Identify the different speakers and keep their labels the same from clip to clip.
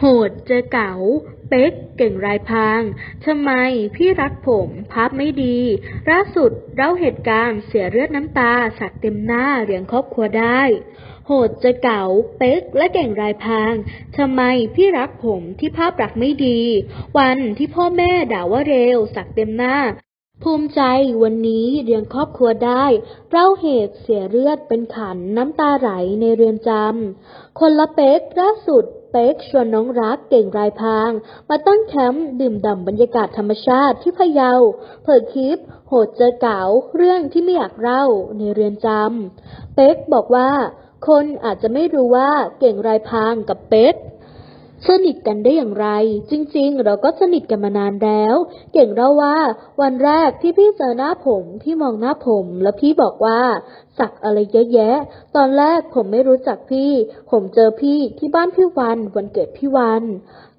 Speaker 1: โหดเจอเก๋า เป๊ก เก่งรายพางทำไมพี่รักผมภาพไม่ดีล่าสุดเล่าเหตุการณ์เสียเลือดน้ำตาสักเต็มหน้าเลี้ยงครอบครัวได้ โหดเจอเก๋า เป๊ก และเก่งรายพางทำไมพี่รักผมที่ภาพลักไม่ดี วันที่พ่อแม่ด่าว่าเร็วสักเต็มหน้า ภูมิใจวันนี้เลี้ยงครอบครัวได้เล่าเหตุเสียเลือดเป็นขันน้ำตาไหลในเรือนจำคนละเป๊กล่าสุด เป๊กชวนน้องรักเก่งรายพาง มาตั้งแคมป์ดื่มด่ำบรรยากาศธรรมชาติที่พะเยา เผยคลิป โหดเจอเก๋าเรื่องที่ไม่อยากเล่าในเรือนจำเป๊กบอกว่า คนอาจจะไม่รู้ว่าเก่งรายพางกับเป๊ก สนิทกันได้อย่างไร จริง ๆ เราก็สนิทกันมานานแล้ว เก่งเล่าว่า วันแรกที่พี่เจอหน้าผม พี่มองหน้าผม แล้วพี่บอกว่า สักอะไรเยอะแยะ ตอนแรกผมไม่รู้จักพี่ ผมเจอพี่ที่บ้านพี่วัน วันเกิดพี่วัน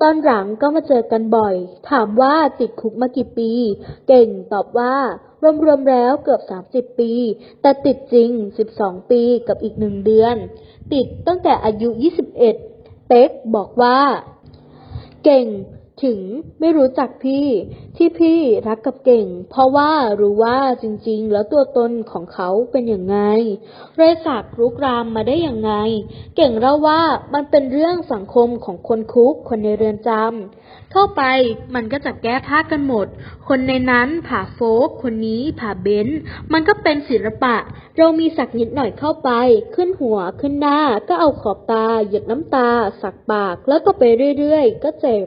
Speaker 1: ตอนหลังก็มาเจอกันบ่อย ถามว่าติดคุกมากี่ปี เก่งตอบว่ารวมๆแล้วเกือบ 30 ปี แต่ติดจริง 12 ปีกับอีกหนึ่งเดือน ติดตั้งแต่อายุ 21 เป๊กบอกว่า เก่ง ถึงไม่รู้จักพี่ที่พี่รักกับเก่ง เพราะว่ารู้ว่าจริงๆ แล้วตัวตนของเขาเป็นอย่างไง เรศักรุกรามมาได้อย่างไง เก่งเล่าว่ามันเป็นเรื่องสังคมของคนคุกคนในเรือนจำเข้าไปมันก็จะแก้ผ้ากันหมด คนในนั้นผ่าโฟก คนนี้ผ่าเบนมันก็เป็นศิลปะ เรามีสักนิดหน่อยเข้าไป ขึ้นหัวขึ้นหน้าก็เอาขอบตาหยดน้ำตา สักปากแล้วก็ไปเรื่อยๆ ก็เจ็บ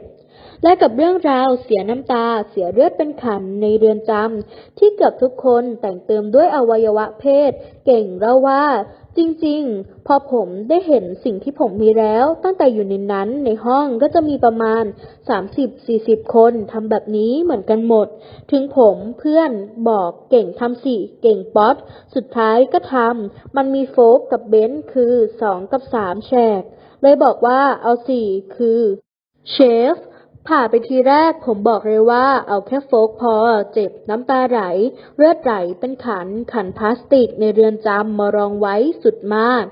Speaker 1: และกับเรื่องราวเสียน้ำตาเสียเลือดเป็นขันในเรือนจำที่เกือบทุกคนแต่งเติมด้วยอวัยวะเพศ เก่งเล่าว่า จริงๆ พอผมได้เห็นสิ่งที่ผมมีแล้ว ตั้งแต่อยู่ในนั้นในห้องก็จะมีประมาณ 30-40 คนทำแบบนี้เหมือนกันหมด ถึงผมเพื่อนบอกเก่งทำสิเก่งป๊อตสุดท้ายก็ทำมันมีโฟกกับเบนซ์คือ 2 กับ 3 แฉกเลยบอกว่าเอาสี่คือเชฟ ผ่าไปทีแรกผมบอกเลยว่าเอาแค่โฟกพอ เจ็บน้ำตาไหล เลือดไหลเป็นขันขันพลาสติกในเรือนจำมารองไว้สุดมาก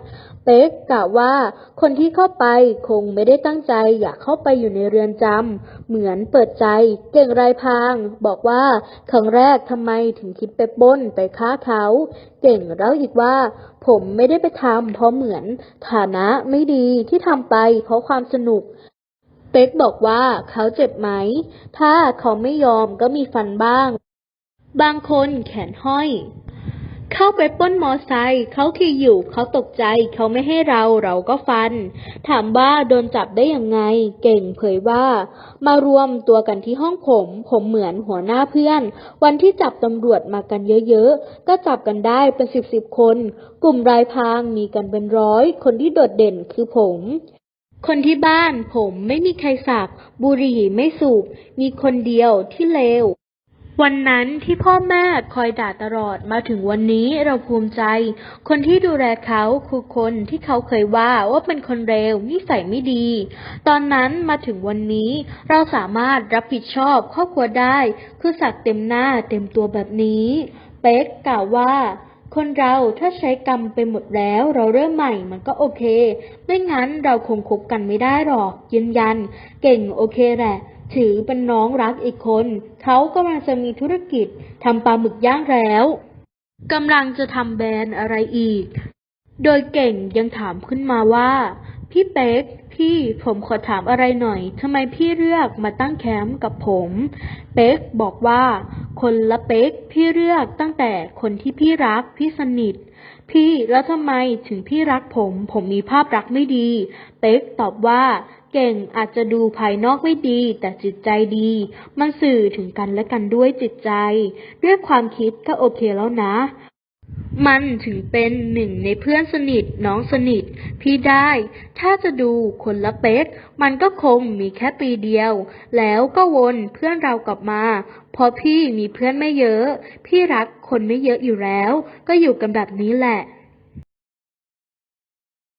Speaker 1: เป๊กกล่าวว่าคนที่เข้าไปคงไม่ได้ตั้งใจอยากเข้าไปอยู่ในเรือนจำเหมือนเปิดใจ เก่งรายพาง บอกว่าครั้งแรกทำไมถึงคิดไปป้นไปฆ่าเขา เก่งเล่าอีกว่า ผมไม่ได้ไปทำเพราะเหมือนฐานะไม่ดีที่ทำไปเพราะความสนุก เป๊กบอกว่าเขาเจ็บไหม ถ้าเขาไม่ยอมก็มีฟันบ้าง บางคนแขนห้อย เข้าไปป้นมอไซค์เขาขี่อยู่เขาตกใจเขาไม่ให้เราเราก็ฟัน ถามว่าโดนจับได้ยังไง เก่งเผยว่า มารวมตัวกันที่ห้องผม ผมเหมือนหัวหน้าเพื่อน วันที่จับตำรวจมากันเยอะๆ ก็จับกันได้เป็นสิบสิบคน กลุ่มรายพางมีกันเป็นร้อย คนที่โดดเด่นคือผม คนที่บ้านผมไม่มีใครสักบุหรี่ไม่สูบ มีคนเดียวที่เลว วันนั้นที่พ่อแม่คอยด่าตลอดมาถึงวันนี้เราภูมิใจ คนที่ดูแลเขาคือคนที่เขาเคยว่าว่าเป็นคนเร็วนิสัยไม่ดี ตอนนั้นมาถึงวันนี้เราสามารถรับผิดชอบครอบครัวได้ คือสักเต็มหน้าเต็มตัวแบบนี้ เป๊กกล่าวว่า คนเราถ้าใช้กรรมไปหมดแล้วเราเริ่มใหม่มันก็โอเค ไม่งั้นเราคงคบกันไม่ได้หรอก ยืนยัน เก่งโอเคแหละ ถือเป็นน้องรักอีกคน เขากำลังจะมีธุรกิจทำปลาหมึกย่างแล้วกำลังจะทำแบรนด์อะไรอีก โดยเก่งยังถามขึ้นมาว่า พี่เป๊ก พี่ผมขอถามอะไรหน่อยทำไมพี่เลือกมาตั้งแคมป์กับผม เป๊กบอกว่า คนละเป๊กพี่เลือกตั้งแต่คนที่พี่รักพี่สนิท พี่แล้วทำไมถึงพี่รักผม ผมมีภาพรักไม่ดี เป๊กตอบว่า เก่งอาจจะดูภายนอกไม่ดี แต่จิตใจดี มันสื่อถึงกันและกันด้วยจิตใจ ด้วยความคิดก็โอเคแล้วนะ มันถึงเป็นหนึ่งในเพื่อนสนิทน้องสนิทพี่ได้ ถ้าจะดูคนละเป๊ก มันก็คงมีแค่ปีเดียว แล้วก็วนเพื่อนเรากลับมาเพราะพี่มีเพื่อนไม่เยอะ พี่รักคนไม่เยอะอยู่แล้ว ก็อยู่กันแบบนี้แหละ